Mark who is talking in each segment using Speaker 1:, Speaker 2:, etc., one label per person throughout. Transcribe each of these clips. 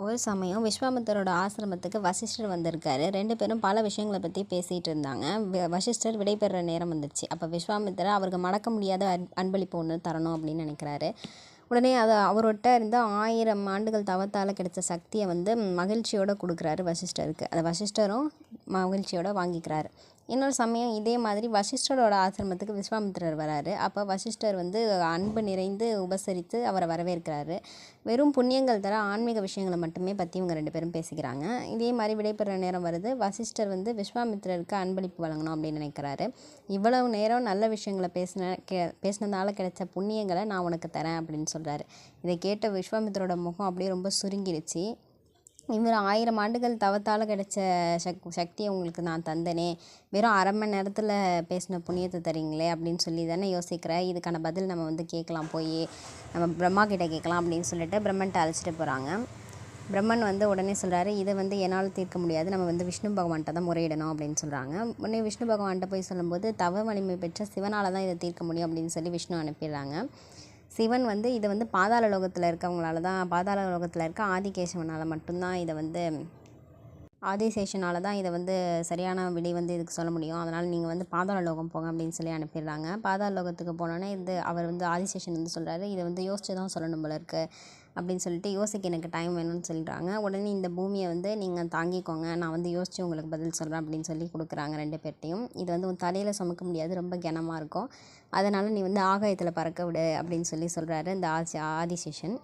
Speaker 1: ஒரு சமயம் விஸ்வாமித்தரோட ஆசிரமத்துக்கு வசிஷ்டர் வந்திருக்காரு. ரெண்டு பேரும் பல விஷயங்களை பற்றி பேசிகிட்டு இருந்தாங்க. வசிஷ்டர் விடைபெறுற நேரம் வந்துச்சு. அப்போ விஸ்வாமித்தர் அவருக்கு மடக்க முடியாத அன்- அன்பளிப்பு ஒன்று தரணும் அப்படின்னு நினைக்கிறாரு. உடனே அது அவர்கிட்ட இருந்த ஆயிரம் ஆண்டுகள் தவத்தால் கிடைச்ச சக்தியை வந்து மகிழ்ச்சியோடு கொடுக்குறாரு வசிஷ்டருக்கு. அதை வசிஷ்டரும் மகிழ்ச்சியோடு வாங்கிக்கிறார். இன்னொரு சமயம் இதே மாதிரி வசிஷ்டரோட ஆசிரமத்துக்கு விஸ்வாமித்திரர் வராரு. அப்போ வசிஷ்டர் வந்து அன்பு நிறைந்து உபசரித்து அவரை வரவேற்கிறாரு. வெறும் புண்ணியங்கள் தர ஆன்மீக விஷயங்களை மட்டுமே பற்றி இவங்க ரெண்டு பேரும் பேசிக்கிறாங்க. இதே மாதிரி விடைபெற நேரம் வருது. வசிஷ்டர் வந்து விஸ்வாமித்திரருக்கு அன்பளிப்பு வழங்கணும் அப்படின்னு நினைக்கிறாரு. இவ்வளவு நேரம் நல்ல விஷயங்களை பேசின கே பேசினதால கிடைச்ச புண்ணியங்களை நான் உனக்கு தரேன் அப்படின்னு சொல்கிறாரு இதை கேட்ட விஸ்வாமித்திரோட முகம் அப்படியே ரொம்ப சுருங்கிடுச்சு இவர் ஆயிரம் ஆண்டுகள் தவத்தால் கிடைச்ச சக் சக்தியை உங்களுக்கு நான் தந்தனே. வெறும் அரை மணி நேரத்தில் பேசின புண்ணியத்தை தரீங்களே அப்படின்னு சொல்லி தானே யோசிக்கிறேன் இதுக்கான பதில் நம்ம வந்து கேட்கலாம் போய் நம்ம பிரம்மா கிட்ட கேட்கலாம் அப்படின்னு சொல்லிட்டு பிரம்மன்ட்ட அழைச்சிட்டு போகிறாங்க பிரம்மன் வந்து உடனே சொல்கிறாரு இதை வந்து என்னால் தீர்க்க முடியாது. நம்ம வந்து விஷ்ணு பகவான்கிட்ட தான் முறையிடணும் அப்படின்னு சொல்கிறாங்க உடனே விஷ்ணு பகவான்கிட்ட போய் சொல்லும்போது தவ வலிமை பெற்ற சிவனால் தான் இதை தீர்க்க முடியும் அப்படின்னு சொல்லி விஷ்ணு அனுப்பிடுறாங்க. சிவன் வந்து இதை வந்து பாதாள லோகத்தில் இருக்கவங்களால தான் பாதாள லோகத்தில் இருக்க ஆதிகேசவனால் மட்டும்தான் இதை வந்து ஆதிசேஷனால் தான் இதை வந்து சரியான விடை வந்து இதுக்கு சொல்ல முடியும். அதனால் நீங்கள் வந்து பாதாள லோகம் போங்க அப்படின்னு சொல்லி அனுப்பிடுறாங்க. பாதாள லோகத்துக்கு போனோன்னே இது அவர் வந்து ஆதிசேஷன் வந்து சொல்கிறாரு இதை வந்து யோசிச்சு தான் சொல்லணும் போல இருக்கு அப்படின்னு சொல்லிட்டு யோசிக்க எனக்கு டைம் வேணும்னு சொல்கிறாங்க உடனே இந்த பூமியை வந்து நீங்கள் தாங்கிக்கோங்க. நான் வந்து யோசித்து உங்களுக்கு பதில் சொல்கிறேன் அப்படின்னு சொல்லி கொடுக்குறாங்க ரெண்டு பேர்ட்டையும். இது வந்து உன் தலையில் சுமக்க முடியாது. ரொம்ப கனமாக இருக்கும். அதனால் நீ வந்து ஆகாயத்தில் பறக்க விடு அப்படின்னு சொல்லி சொல்கிறாரு இந்த ஆதி ஆதிசேஷன்.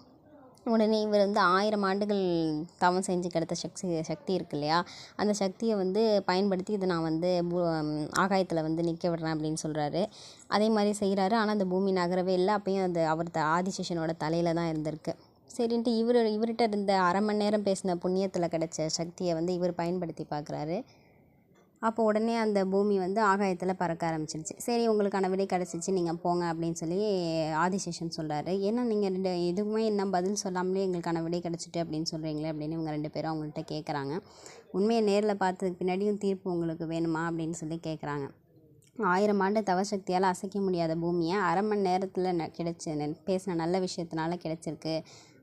Speaker 1: உடனே இவர் வந்து ஆயிரம் ஆண்டுகள் தவம் செஞ்சு கிடைத்த சக்தி சக்தி இருக்கு இல்லையா? அந்த சக்தியை வந்து பயன்படுத்தி இதை நான் வந்து பூ ஆகாயத்தில் வந்து நிற்க விடுறேன் அப்படின்னு சொல்கிறாரு அதே மாதிரி செய்கிறாரு ஆனால் அந்த பூமி நகரவே இல்லை. அப்பயும் அது அவர் த ஆதிசேஷனோட தலையில் தான் இருந்திருக்கு. சரின்ட்டு இவர் இவர்கிட்ட இருந்த அரை மணி நேரம் பேசின புண்ணியத்தில் கிடைச்ச சக்தியை வந்து இவர் பயன்படுத்தி பார்க்குறாரு அப்போ உடனே அந்த பூமி வந்து ஆகாயத்தில் பறக்க ஆரம்பிச்சிருச்சு. சரி உங்களுக்கான விடை கிடச்சிச்சு நீங்கள் போங்க அப்படின்னு சொல்லி ஆதிசேஷன் சொல்கிறாரு ஏன்னா நீங்கள் ரெண்டு எதுவுமே என்ன பதில் சொல்லாமலே எங்களுக்கான விடை கிடச்சிட்டு அப்படின்னு சொல்கிறீங்களே அப்படின்னு இவங்க ரெண்டு பேரும் அவங்கள்ட்ட கேட்குறாங்க உண்மையை நேரில் பார்த்ததுக்கு பின்னாடியும் தீர்ப்பு உங்களுக்கு வேணுமா அப்படின்னு சொல்லி கேட்குறாங்க ஆயிரம் ஆண்டு தவசக்தியால் அசைக்க முடியாத பூமியை அரை மணி நேரத்தில் ந கிடைச்ச பேசின நல்ல விஷயத்தினால கிடச்சிருக்கு.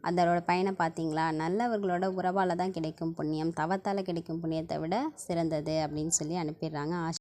Speaker 1: அதோட பயனை பார்த்தீங்களா? நல்லவர்களோட உறவால் தான் கிடைக்கும் புண்ணியம். தவத்தால் கிடைக்கும் புண்ணியத்தை விட சிறந்தது அப்படின்னு சொல்லி அனுப்பிடுறாங்க. ஆஷ்